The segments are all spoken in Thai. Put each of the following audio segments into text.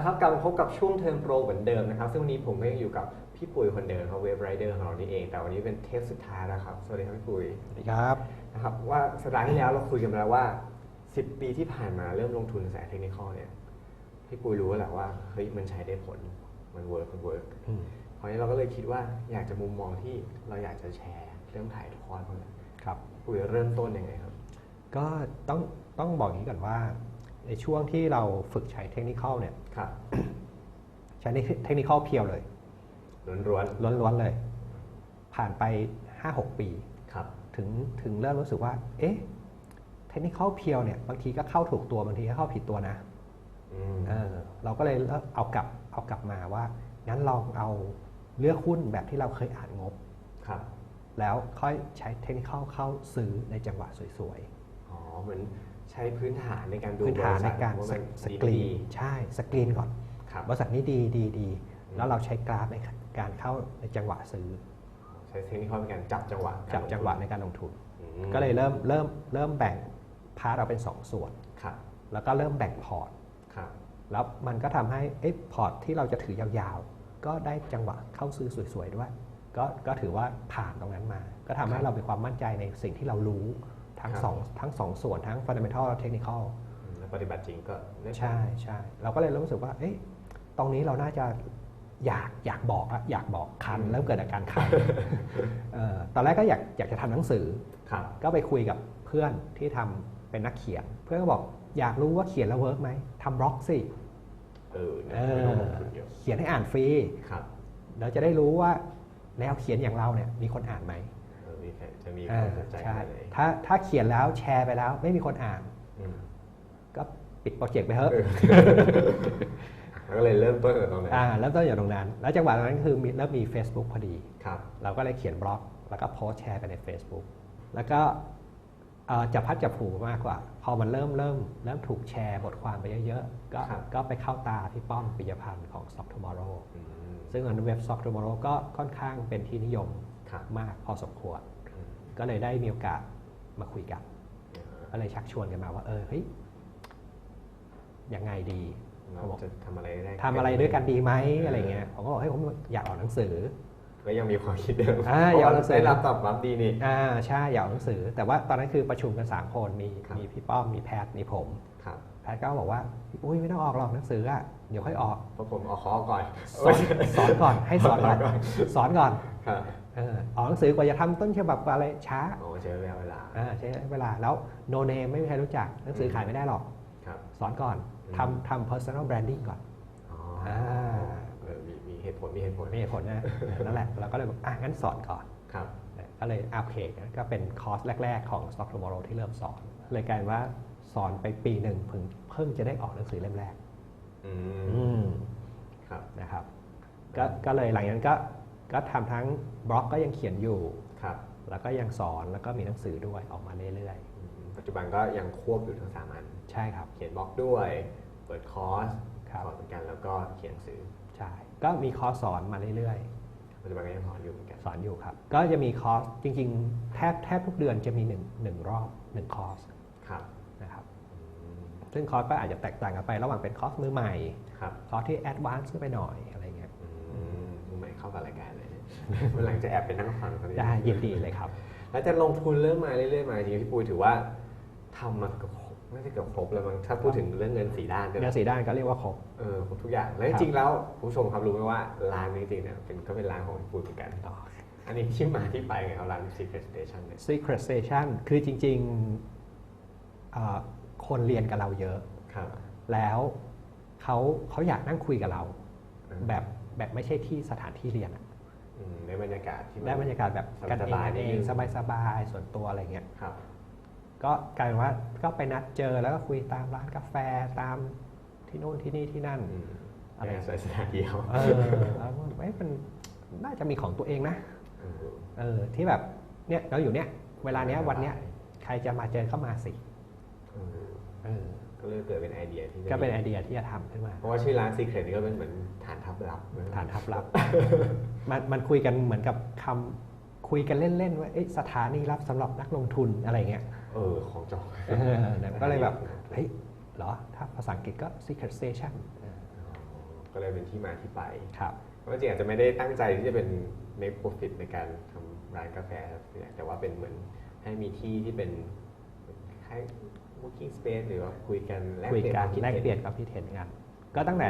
ละครับกลับมาพบกับช่วงเทอมโปรเหมือนเดิมนะครับ ซึ่งวันนี้ผมก็ยังอยู่กับพี่ปุ๋ยคนเดิมครับเว็บไรเดอร์ของเรานี่เอง แต่วันนี้เป็นเทปสุดท้ายแล้วครับ สวัสดีครับพี่ปุ๋ยสวัสดีครับนะครับว่าสัปดาห์ที่แล้วเราคุยกันมาแล้วว่า 10 ปีที่ผ่านมาเริ่มลงทุนในสายเทคนิคเนี่ยพี่ปุ๋ยรู้แล้วแหละว่าเฮ้ยมันใช้ได้ผลมันเวิร์กมันเวิร์กเพราะฉะนั้นเราก็เลยคิดว่าอยากจะมุมมองที่เราอยากจะแชร์เรื่องถ่ายทอดพวกนี้ครับปุ๋ยเริ่มต้นยังไงครับ ก็ต้องต้องบอกอย่างนี้ก่อนว่าในช่วงที่เราฝึกใช้เทคนิคอลเนี่ย ครับใช้เทคนิคอลเพียวเลยล้วนล้วนๆเลย ผ่านไป 5-6 ปีๆครับถึงถึงเริ่มรู้สึกว่า เอ๊ะเทคนิคอลเพียวเนี่ยบางทีก็เข้าถูกตัวบางทีก็เข้าผิดตัวนะอืมเออเราก็เลยเอากลับเอากลับมาว่า งั้นลองเอาเลือกหุ้นแบบที่เราเคยอ่านงบครับ แล้วค่อยใช้เทคนิคอลเข้าซื้อในจังหวะสวยๆอ๋อเหมือน ใช้พื้นฐานในการดูพื้นฐานในการบสษัทสว่กรีดีนใช่สกรีนก่อนๆครับบริษัทนี้ดีดีดีแล้วเราใช้กราฟในการเข้าในจังหวะซื้อ ใช้เทคนิคในการจับจังหวะจับจังหวะในการลงทุนอืมก็เลยเริ่มเริ่มเริ่มแบ่งพาร์ทเราเป็น 2 ส่วนครับแล้วก็เริ่มแบ่งพอร์ตครับแล้วมันก็ทำให้เอ๊ะพอร์ตที่เราจะถือยาวๆ ก็ได้จังหวะเข้าซื้อสวยๆด้วยก็ก็ถือว่าผ่านตรงนั้นมา ก็ทำให้เรามีความมั่นใจในสิ่งที่เรารู้ ทั้งสองทั้งสองส่วนทั้ง fundamental และ technical อืมแล้วปฏิบัติจริงก็ได้ผลใช่ใช่เราก็เลยรู้สึกว่าเอ๊ะตรงนี้เราน่าจะอยากอยากบอกอะอยากบอกคันเริ่มเกิดอาการคันเอ่อตอนแรกก็อยากอยากจะทำหนังสือครับก็ไปคุยกับเพื่อนที่ทำเป็นนักเขียน เพื่อนก็บอกอยากรู้ว่าเขียนแล้วเวิร์กไหมทำบล็อกสิเออนะเอไม่ต้องลองทุนเยอะเขียนให้อ่านฟรีครับเราจะได้รู้ว่าแนวเขียนอย่างเราเนี่ยมีคนอ่านไหมเออมีใคร จะมีเอความอสนใจใช่ขนาดไหนถ้าถ้าเขียนแล้วแชร์ไปแล้ว ไม่มีคนอ่านอืมก็ปิดโปรเจกต์ไปเถอะเออแล้วก็เลยเริ่มต้นจากตรงนั้นอ่าแล้วต้นอยู่ตรงนั้น แล้วจังหวะนั้นคือมีเริ่มมี Facebook พอดีครับเราก็เลยเขียนบล็อก แล้วก็โพสต์แชร์ไปใน Facebook แล้วก็เอ่อจับพัดจับผูมากกว่า พอมันเริ่มเริ่มเริ่มถูกแชร์บทความไปเยอะๆ ก็ครับก็ไปเข้าตาพี่ป้อมปิยพันธ์ของ Stock Tomorrow อืมซึ่งอันเว็บ Stock Tomorrow ก็ค่อนข้างเป็นที่นิยมครับมากพอสมควรอืม ก็เลยได้มีโอกาสมาคุยกัน ก็เลยชักชวนกันมาว่า เออเฮ้ยยังไงดีเราจะทำอะไรได้ทำอะไรด้วยกันดีไหมอะไรเงี้ยผมก็บอกเฮ้ยผมอยากออกหนังสือก็ยังมีความคิดเดิมอ่าเพราะอยากว่าเอาหนังสือได้รับตอบรับดีนี่อ่าใช่อยากออกหนังสือ แต่ว่าตอนนั้นคือประชุมกัน3คนมีครับมีพี่ป้อมมีแพทมีผมครับแพทก็บอกว่าอุ้ยไม่ต้องออกหรอกหนังสืออะเดี๋ยวค่อยออกเพราะผมเอาคอก่อนสอนสอนก่อนให้สอนก่อนก่อนสอนก่อนครับเออออกหนังสือกว่าจะทำต้นฉบับกว่าอะไรช้าโอ้ใช้เวลาอ่าใช้เวลาแล้วโนเนมไม่มีใครรู้จักหนังสือขายไม่ได้หรอกครับสอนก่อนอืมทำทำ personal branding ก่อนอ๋ออ่าเออมีมีเหตุผลมีเหตุผลไม่มีผลนะนั่นแหละเราก็เลยบอกอะงั้นสอนก่อนครับก็เลยอะโอเคงั้นก็เป็นคอร์สแรก ๆ ของ Stock Tomorrow ที่เริ่มสอน เลยกลายเป็นว่าสอนไปปีหนึ่งเพิ่งเพิ่งจะได้ออกหนังสือเล่มแรกอือืมมครับนะครับก็ก็เลยหลังจากนั้นก็ ก็ทำทั้งบล็อกก็ยังเขียนอยู่ครับ แล้วก็ยังสอนแล้วก็มีหนังสือด้วยออกมาเรื่อยอืมปัจจุบันก็ยังควบอยู่ทั้งสามอันๆใช่ครับ เขียนบล็อกด้วยเปิดคอร์สครับสอนเหมือนกันแล้วก็เขียนหนังสือใช่ก็มีคอร์สสอนมาเรื่อยปัจจุบันก็ยังสอนอยู่เหมือนกันๆสอนอยู่ครับ ก็จะมีคอร์สจริง ๆ แทบแทบทุกเดือนจะมีหนึ่งหนึ่งรอบหนึ่งคอร์สครับนะครับอืมซึ่งคอร์สก็อาจจะแตกต่างกันไประหว่างเป็นคอร์สมือใหม่ครับคอร์สที่แอดวานซ์ขึ้นไปหน่อยอะไรเงี้ยอืมมือใหม่เข้ากับรายการเลยเนี่ย วันหลังจะแอบไปนั่งฟังเขาดิได้ยินดีเลยครับ แล้วจะลงทุนเริ่มมาเรื่อยๆมาจริงๆพี่ปุ้ยถือว่าทำมาเกือบครบไม่ใช่เกือบครบแล้วมั้งถ้าพูดถึงเรื่องเงินสีด้านก็เนื้อสีด้านก็เรียกว่าครบเออครบทุกอย่างแล้วจริงๆแล้วคุณผู้ชมครับรู้ไหมว่าร้านนี้จริงๆเนี่ยเป็นก็เป็นร้านของพี่ปุ้ยเหมือนกันอันนี้ที่มาที่ไปไงครับร้าน Secret Station เนี่ย Secret Station คือจริงๆเอ่อคนเรียนกับเราเยอะครับแล้วเขาเขาอยากนั่งคุยกับเราอืมแบบแบบไม่ใช่ที่สถานที่เรียนอะ อืมในบรรยากาศที่มัน ได้บรรยากาศแบบกันเองสบายๆกันเอนิดนึง งสบายๆส่วนตัวอะไรเงี้ย ครับ ก็กลายเป็นว่าก็ไปนัดเจอแล้วก็คุยตามร้านกาแฟตามที่นู่นที่นี่ที่นั่นอืมอะไรในสถานเดียวเออแล้วก็เอ๊ะมันน่าจะมีของตัวเองนะเออเออที่แบบเนี่ยเราอยู่เนี่ยเวลาเนี้ยวันเนี้ยใครจะมาเจอเข้ามาสิเออเออ ก็เลยเกิดเป็นไอเดียที่จะก็เป็นไอเดียที่จะทำขึ้นมาเพราะว่าชื่อร้าน Secret นี่ก็เป็นเหมือนฐานทัพลับฐานทับลับ มันมันคุยกันเหมือนกับคำคุยกันเล่นๆว่าเอ๊ะสถานีรับสำหรับนักลงทุนอะไรเงี้ยเออของจองเออเนี่ยก็เลยแบบเฮ้ยเหรอ ถ้าภาษาอังกฤษก็ secret station เออก็เลยเป็นที่มาที่ไปครับเพราะจริงๆอาจจะไม่ได้ตั้งใจที่จะเป็น make profit ในการทำร้านกาแฟแต่ว่าเป็นเหมือนให้มีที่ที่เป็นให้ working space หรือว่าคุยกันแลกคุยเปลี่ยนกัคนวามคิดแลกเห็นเปลี่ยนความคิดเห็นกัน ก็ตั้งแต่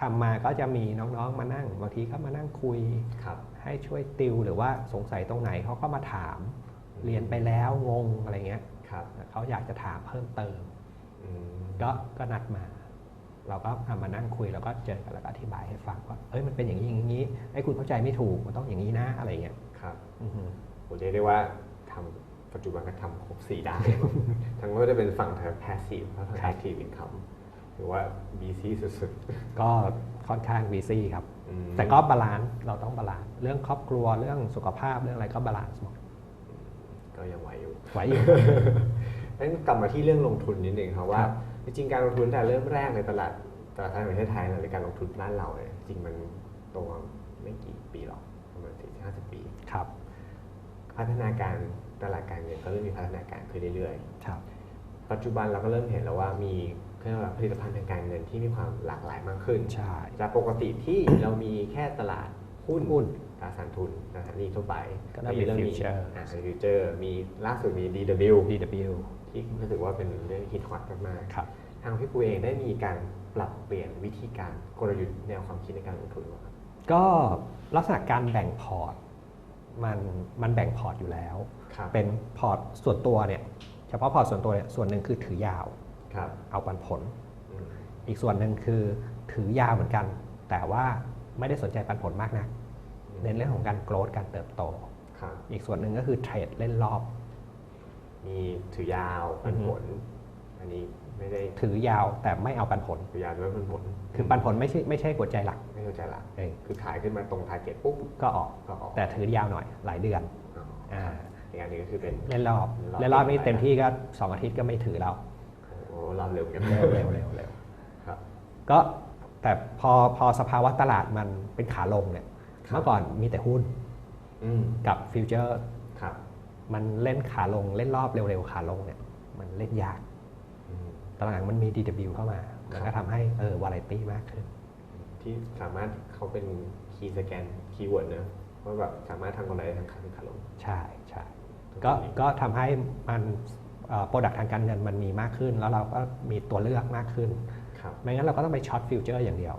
ทำมาก็จะมีน้องๆมานั่งบางทีก็มานั่งคุยครับให้ช่วยติวหรือว่าสงสัยตรงไหนเขาก็มาถาม เรียนไปแล้วงงอะไรเงี้ยครับเขาอยากจะถามเพิ่มเติมอืมก็ก็นัดมา เราก็เอามานั่งคุยแล้วก็เจอกันแล้วก็อธิบายให้ฟังว่าเอ้ยมันเป็นอย่างนี้อย่างนี้ไอ้คุณเข้าใจไม่ถูกมันต้องอย่างนี้นะอะไรเงี้ยครับอือฮึผมเรียกได้ว่าทำ ปัจจุบันก็ทำครบสี่ด้านทั้งไม่ว่าจะเป็นฝั่งทาง passive และทาง active income หรือว่า BC สุดก็ค่อนข้างวีซี่ครับๆอืมแต่ก็บาลานซ์เราต้องบาลานซ์เรื่องครอบครัวเรื่องสุขภาพเรื่องอะไรก็บาลานซ์หมดก็ยังไหวอยู่ไหวอยู่งั้นกลับมาที่เรื่องลงทุนนิดนึงครับว่าครับจริงๆการลงทุนแต่เริ่มแรกในตลาดตลาดทางประเทศไทยในการลงทุนบ้านเราเนี่ยจริงมันโตมาไม่กี่ปีหรอกประมาณสี่ห้าสิบปีครับ พัฒนาการ ตลาดการเงินก็เริ่มมีพัฒนาการขึ้นเรื่อยครับๆปัจจุบันเราก็เริ่มเห็นแล้วว่ามีเครื่องผลิตภัณฑ์ทางการเงินที่มีความหลากหลายมากขึ้นใช่จากปกติที่เรามีแค่ตลาดหุ้นหุ้นตราสารทุนตราสารหนี้ทั่วไปก็เริ่มมีเริ่ future อ่าฟิวเจอร์มีล่าสุดมี DW DW ที่รู้สึกว่าเป็นเรื่องฮิตฮอตมากครับๆทางพี่ปูเองได้มีการปรับเปลี่ยนวิธีการกลยุทธ์แนวความคิดในการลงทุนไหมครับก็ลักษณะการแบ่งพอร์ต มันมันแบ่งพอร์ตอยู่แล้วครับเป็นพอร์ตส่วนตัวเนี่ยเฉพาะพอร์ตส่วนตัวเนี่ยส่วนหนึ่งคือถือยาวครับเอาปันผลอืมอีกส่วนหนึ่งคือถือยาวเหมือนกัน แต่ว่าไม่ได้สนใจปันผลมากนักเน้นเรื่องของการโกรธการเติบโตครับอีกส่วนหนึ่งก็คือเทรดเล่นรอบ มีถือยาวปันผล อันนี้ไม่ได้ถือยาวแต่ไม่เอาปันผล ถือยาวด้วยปันผล คือปันผลไม่ใช่ไม่ใช่หัวใจหลัก ไม่เข้าใจละเองคือขายขึ้นมาตรงทาร์เก็ตปุ๊บ ก็ออกก็ออก แต่ถือยาวหน่อยหลายเดือนอ๋ออ่าอีกอันหนึงก็คือเป็น เล่นรอบเล่เล่นนรรออบบนี่ไปเต็มที่ก็สองอาทิตย์ก็ไม่ถือเราโอ้โหเราเร็วเหมือนกันเร็วเร็วเร็วเร็วครับ ก็แต่พอพอสภาวะตลาดมันเป็นขาลงเนี่ยครับเมื่อก่อนมีแต่หุ้นอืมกับฟิวเจอร์ครับมันเล่นขาลงเล่นรอบเร็วๆขาลงเนี่ย มันเล่นยากอืมตอนหลังมันมี DW เข้ามาครับ มันก็ทำให้เออวาไรตี้มากขึ้น ที่สามารถเขาเป็นคีย์สแกนคีย์เวิร์ดนะว่าแบบสามารถทำกำไรได้ทั้งขาขึ้นขาลงใช่ใช่ก็ก็ทำให้มันโปรดักทางการเงินมันมีมากขึ้น แล้วเราก็มีตัวเลือกมากขึ้นครับไม่งั้นเราก็ต้องไปช็อตฟิวเจอร์อย่างเดียว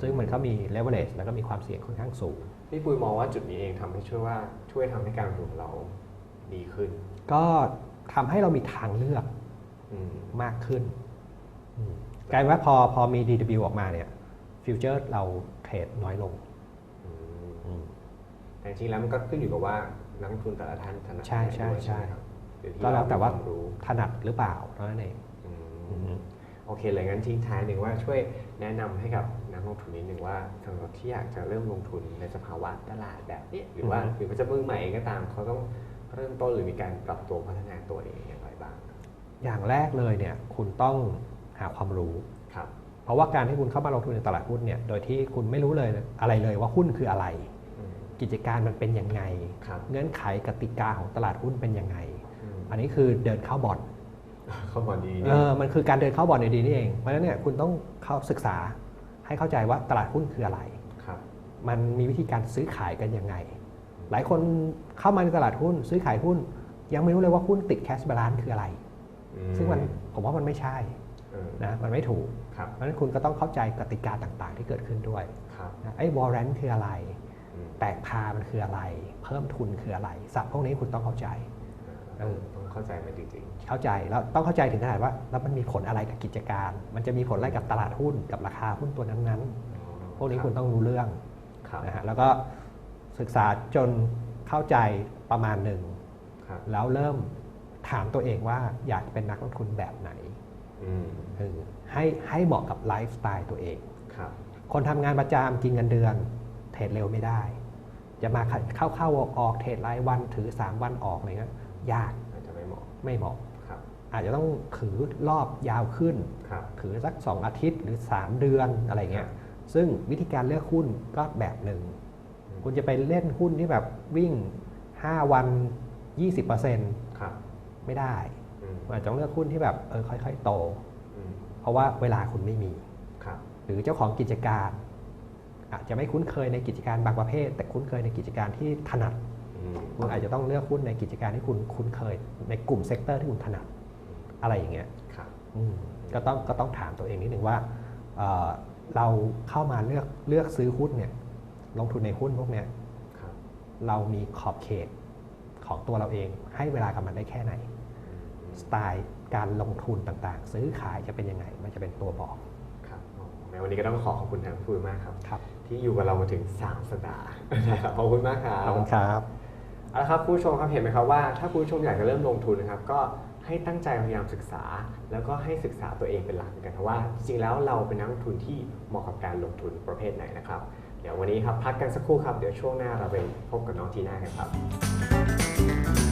ซึ่งมันก็มีเลเวลเลชแล้วก็มีความเสี่ยงค่อนข้างสูง พี่ปุ้ยมองว่าจุดนี้เองทำให้ช่วยว่าช่วยทำให้การลงทุนของเราดีขึ้น ก็ทำให้เรามีทางเลือกอืมมากขึ้นอืม กลายเป็นว่าพอพอมี DW ออกมาเนี่ยฟิวเจอร์เราเทรดน้อยลงอืมแต่จริงๆแล้วมันก็ขึ้นอยู่กับว่านักลงทุนแต่ละท่านถนัดใช่ใช่ด้วยใช่ไหมครับหรือที่ก็แล้วแต่ว่าเรมีคมรู้ถนัดหรือเปล่าเท่านั้นเองอืมอืมโอเคเลยงั้นทิ้งท้ายหนึ่งว่าช่วยแนะนำให้กับนักลงทุนนิดนึงว่าสำหรับที่อยากจะเริ่มลงทุนในสภาวะตลาดแบบนี้หรือว่าอือฮึหรือว่าจะมือใหม่เองก็ตามเขาต้องเริ่มต้นหรือมีการปรับตัวพัฒนาตัวเองอย่างไรบ้าง อย่างแรกเลยเนี่ยคุณต้อง หาความรู้ครับเพราะว่าการที่คุณเข้ามาลงทุนในตลาดหุ้นเนี่ย โดยที่คุณไม่รู้เลยอะไรเลยว่าหุ้นคืออะไรอืมกิจการมันเป็นยังไงครับเงื่อนไขกติกาของตลาดหุ้นเป็นยังไงอืมอันนี้คือเดินเข้าบ่อน เข้ามาดีเออ มันคือการเดินเข้าบ่อนในดีนี่เอง เพราะฉะนั้นเนี่ยคุณต้องเข้าศึกษาให้เข้าใจว่าตลาดหุ้นคืออะไรครับมันมีวิธีการซื้อขายกันยังไง หลายคนเข้ามาในตลาดหุ้น ซื้อขายหุ้น ยังไม่รู้เลยว่าหุ้นติดแคชบาลานซ์คืออะไรอืซึ่งมันผมว่ามันไม่ใช่เออ นะมันไม่ถูกครับเพราะฉะนั้นคุณก็ต้องเข้าใจกติกาต่างๆ ที่เกิดขึ้นด้วยครับนะไอ้วอร์เรนคืออะไรอืมแตกพามันคืออะไร เพิ่มทุนคืออะไรศัพท์พวกนี้คุณต้องเข้าใจเออต้องเข้าใจมันจริงเข้าใจแล้วต้องเข้าใจถึงขนาดว่าแล้วมันมีผลอะไรกับกิจการ มันจะมีผลอะไรกับตลาดหุ้นกับราคาหุ้นตัวนั้นๆๆพวกนี้คุณต้องรู้เรื่องครับนะฮะแล้วก็ศึกษาจนเข้าใจประมาณหนึ่งครับแล้วเริ่มถามตัวเองว่าอยากเป็นนักลงทุนแบบไหนอืมเออ ให้ให้เหมาะกับไลฟ์สไตล์ตัวเองครับคนทำงานประจำกินเงินเดือน เทรดเร็วไม่ได้ จะมาเข้าเข้าออกออกเทรดรายวันถือ 3 วันออกอะไรเงี้ยยากอาจจะไม่เหมาะไม่เหมาะครับอาจจะต้องถือรอบยาวขึ้นครับถือสัก 2 อาทิตย์หรือ 3 เดือนอะไรเงี้ย ซึ่งวิธีการเลือกหุ้นก็แบบหนึ่ง คุณจะไปเล่นหุ้นที่แบบวิ่ง 5 วัน 20%ครับไม่ได้ อืมอาจจะต้องเลือกหุ้นที่แบบเออค่อยๆ โตอืมเพราะว่าเวลาคุณไม่มีครับหรือเจ้าของกิจการ อาจจะไม่คุ้นเคยในกิจการบางประเภท แต่คุ้นเคยในกิจการที่ถนัดอืมคุณอาจจะต้องเลือกหุ้นในกิจการที่คุณคุ้นเคย ในกลุ่มเซกเตอร์ที่คุณถนัดอะไรอย่างเงี้ยครับอืมก็ต้องก็ต้องถามตัวเองนิดนึงว่าเอ่อเราเข้ามาเลือกเลือกซื้อหุ้นเนี่ยลงทุนในหุ้นพวกเนี้ยครับเรามีขอบเขตของตัวเราเองให้เวลากับมันได้แค่ไหน สไตล์การลงทุนต่างๆ ซื้อขายจะเป็นยังไง มันจะเป็นตัวบอกครับในวันนี้ก็ต้องขอขอบคุณทางคุยมากครับครับ ที่อยู่กับเรามาถึง3สัปดาห์นะครับขอบคุณมากครับขอบคุณครับเอาละครับคุณผู้ชมครับเห็นไหมครับว่าถ้าคุณผู้ชมอยากจะเริ่มลงทุนนะครับ ก็ให้ตั้งใจพยายามศึกษา แล้วก็ให้ศึกษาตัวเองเป็นหลักกันครับว่า จริงๆแล้วเราเป็นนักลงทุนที่เหมาะกับการลงทุนประเภทไหนนะครับ เดี๋ยววันนี้ครับพักกันสักครู่ครับ เดี๋ยวช่วงหน้าเราไปพบกับน้องจีน่ากันครับ